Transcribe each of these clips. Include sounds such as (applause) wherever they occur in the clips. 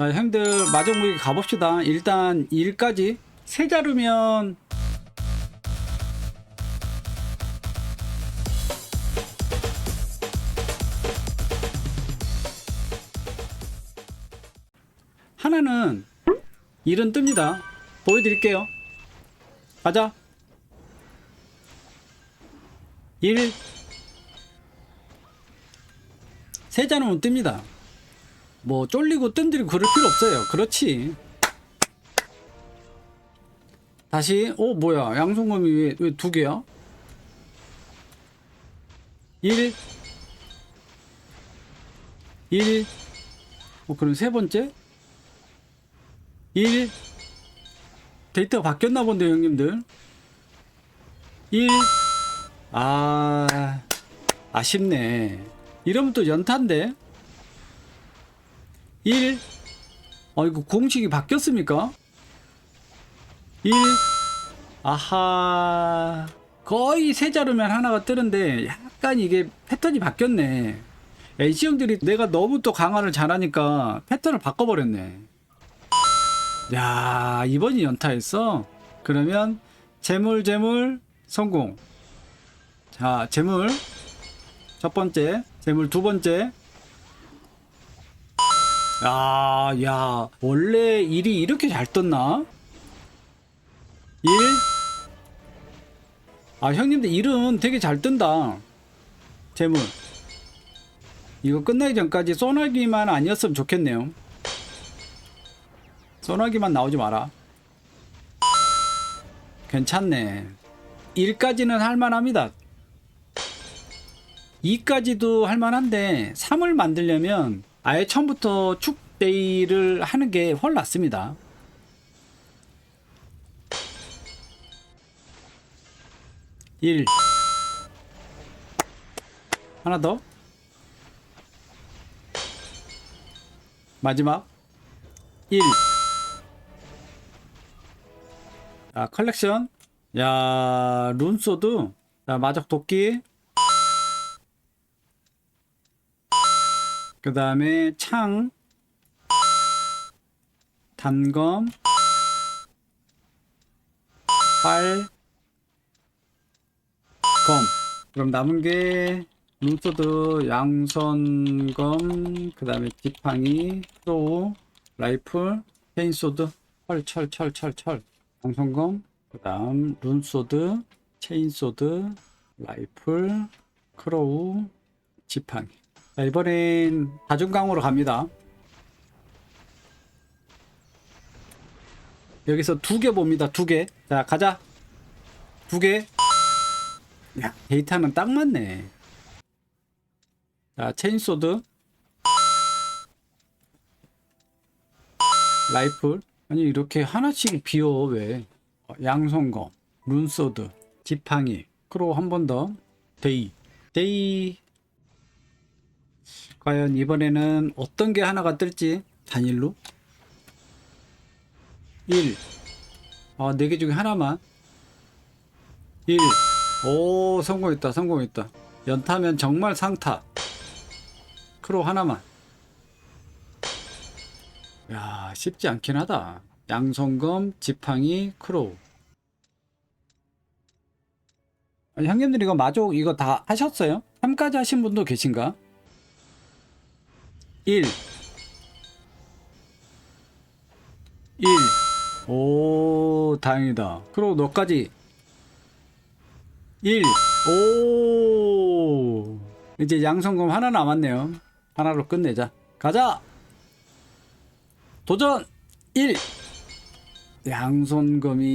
자, 형들 마정무기 가봅시다. 일단 1까지 세 자루면 하나는 일은 뜹니다. 보여드릴게요. 가자. 1. 세 자루면 뜹니다. 뭐 쫄리고 뜸들이고 그럴 필요 없어요. 그렇지. 다시 어 뭐야. 양손검이 왜왜두 개야? 1 1 어, 그럼 세 번째? 1 데이터가 바뀌었나 본데 형님들. 1아 아쉽네. 이러면 또 연탄데 1 어, 이거 공식이 바뀌었습니까? 1 아하. 거의 세 자루면 하나가 뜨는데 약간 이게 패턴이 바뀌었네. H형들이 내가 너무 또 강화를 잘하니까 패턴을 바꿔버렸네. 야 이번이 연타했어? 그러면 재물 재물 성공. 자 재물. 첫 번째 재물 두 번째 야, 야, 원래 일이 이렇게 잘 떴나? 1? 아, 형님들 일은 되게 잘 뜬다. 재물. 이거 끝나기 전까지 소나기만 아니었으면 좋겠네요. 소나기만 나오지 마라. 괜찮네. 1까지는 할만합니다. 2까지도 할만한데 3을 만들려면 아예 처음부터 축데이를 하는 게 훨 낫습니다. 일. 하나 더. 마지막. 1 자, 컬렉션. 야 룬소드. 자, 마적 도끼 그 다음에 창, 단검, 활, 검. 그럼 남은 게 룬소드, 양선검, 그 다음에 지팡이, 프로우, 라이플, 체인소드, 철, 철, 철, 철, 철. 양선검, 그 다음 룬소드, 체인소드, 라이플, 크로우, 지팡이. 자, 이번엔 다중강으로 갑니다. 여기서 두 개 봅니다. 두 개. 자, 가자. 두 개. 야, 데이터는 딱 맞네. 자, 체인소드. 라이플. 아니, 이렇게 하나씩 비어, 왜? 어, 양손검, 룬소드, 지팡이. 크로 한번 더. 데이. 데이. 과연 이번에는 어떤 게 하나가 뜰지 단일로 1 아, 4개 중에 하나만 1 오, 성공했다. 성공했다. 연타면 정말 상타. 크로 하나만. 야, 쉽지 않긴 하다. 양손검, 지팡이, 크로우. 아니, 형님들 이거 마족 이거 다 하셨어요? 3까지 하신 분도 계신가? 1 1 오, 다행이다. 그리고 너까지 1 오. 이제 양성검 하나 남았네요. 하나로 끝내자. 가자. 도전 1 양손검이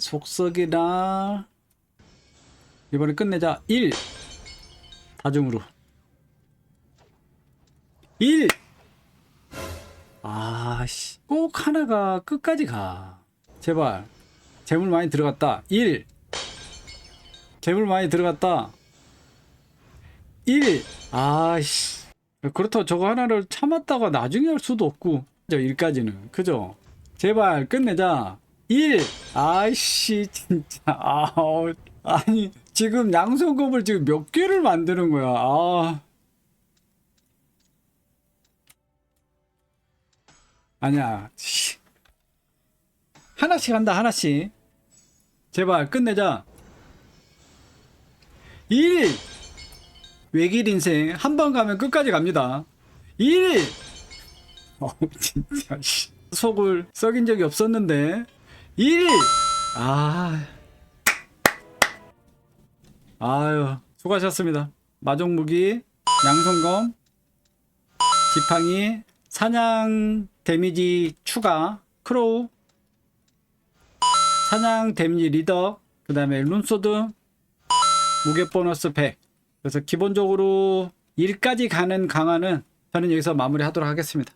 속석이나 이번에 끝내자 1 다중으로 1 아씨 꼭 하나가 끝까지 가. 제발. 재물 많이 들어갔다. 1 재물 많이 들어갔다. 1 아씨. 그렇다고 저거 하나를 참았다가 나중에 할 수도 없고. 저 1까지는. 그죠? 제발 끝내자. 1 아이씨 진짜. 아우. 아니 지금 양손검을 지금 몇 개를 만드는 거야? 아 아니야. 씨. 하나씩 한다, 하나씩. 제발, 끝내자. 1! 외길 인생, 한 번 가면 끝까지 갑니다. 1! 어, (laughs) 진짜, 씨. 속을 썩인 적이 없었는데. 1! 아. 아유, 수고하셨습니다. 마종무기, 양손검, 지팡이, 사냥 데미지 추가, 크로우, 사냥 데미지 리더, 그 다음에 룬소드, 무게 보너스 100. 그래서 기본적으로 1까지 가는 강화는 저는 여기서 마무리 하도록 하겠습니다.